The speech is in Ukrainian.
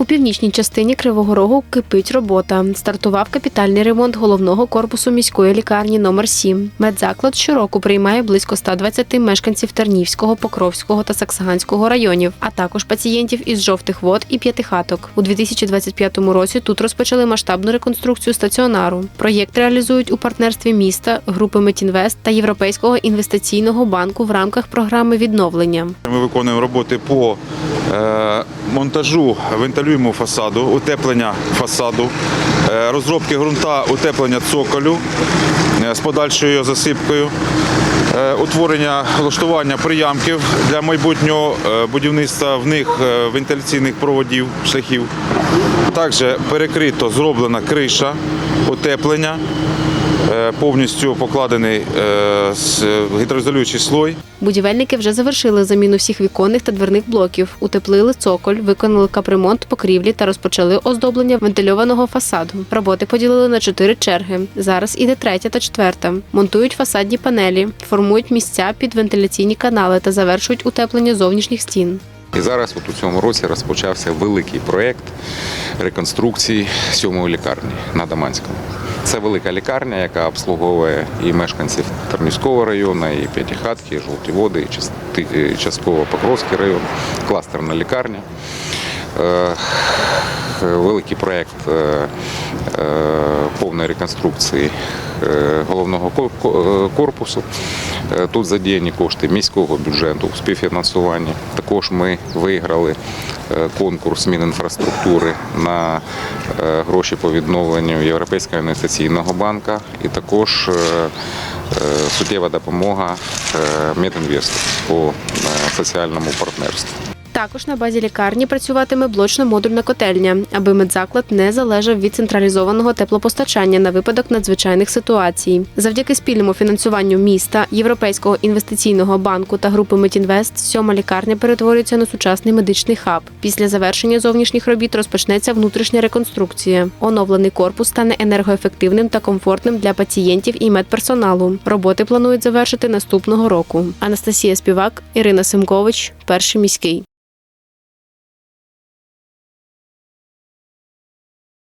У північній частині Кривого Рогу кипить робота. Стартував капітальний ремонт головного корпусу міської лікарні номер 7 Медзаклад щороку приймає близько 120 мешканців Тернівського, Покровського та Саксаганського районів, а також пацієнтів із жовтих вод і п'ятихаток. У 2025 році тут розпочали масштабну реконструкцію стаціонару. Проєкт реалізують у партнерстві міста, групи Метінвест та Європейського інвестиційного банку в рамках програми відновлення. Ми виконуємо роботи по е, монтажу, вентилюємо фасаду, утеплення фасаду, е, розробки ґрунта, утеплення цоколю е, з подальшою засипкою, е, утворення влаштування приямків для майбутнього будівництва в них вентиляційних проводів, шляхів. Також перекрито зроблена криша, утеплення, повністю покладений е, гідроізолюючий слой. Будівельники вже завершили заміну всіх віконних та дверних блоків, утеплили цоколь, виконали капремонт покрівлі та розпочали оздоблення вентильованого фасаду. Роботи поділили на чотири черги. Зараз іде третя та четверта. Монтують фасадні панелі, формують місця під вентиляційні канали та завершують утеплення зовнішніх стін. І зараз от у цьому році розпочався великий проєкт реконструкції сьомої лікарні на Даманському. Це велика лікарня, яка обслуговує і мешканців Тернівського району, і П'ятихатки, і Жовті Води, і частково Покровський район, кластерна лікарня. Е, Великий проєкт е, е, повної реконструкції е, головного ко- ко- е, корпусу. Е, Тут задіяні кошти міського бюджету у співфінансуванні. Також ми виграли е, конкурс Мінінфраструктури на е, гроші по відновленню Європейського інвестиційного банка і також е, е, суттєва допомога е, Медінвесту по е, соціальному партнерству. Також на базі лікарні працюватиме блочно-модульна котельня, аби медзаклад не залежав від централізованого теплопостачання на випадок надзвичайних ситуацій. Завдяки спільному фінансуванню міста, Європейського інвестиційного банку та групи Метінвест, сьома лікарня перетворюється на сучасний медичний хаб. Після завершення зовнішніх робіт розпочнеться внутрішня реконструкція. Оновлений корпус стане енергоефективним та комфортним для пацієнтів і медперсоналу. Роботи планують завершити наступного року. Анастасія Співак, Ірина Семкович, перший міський.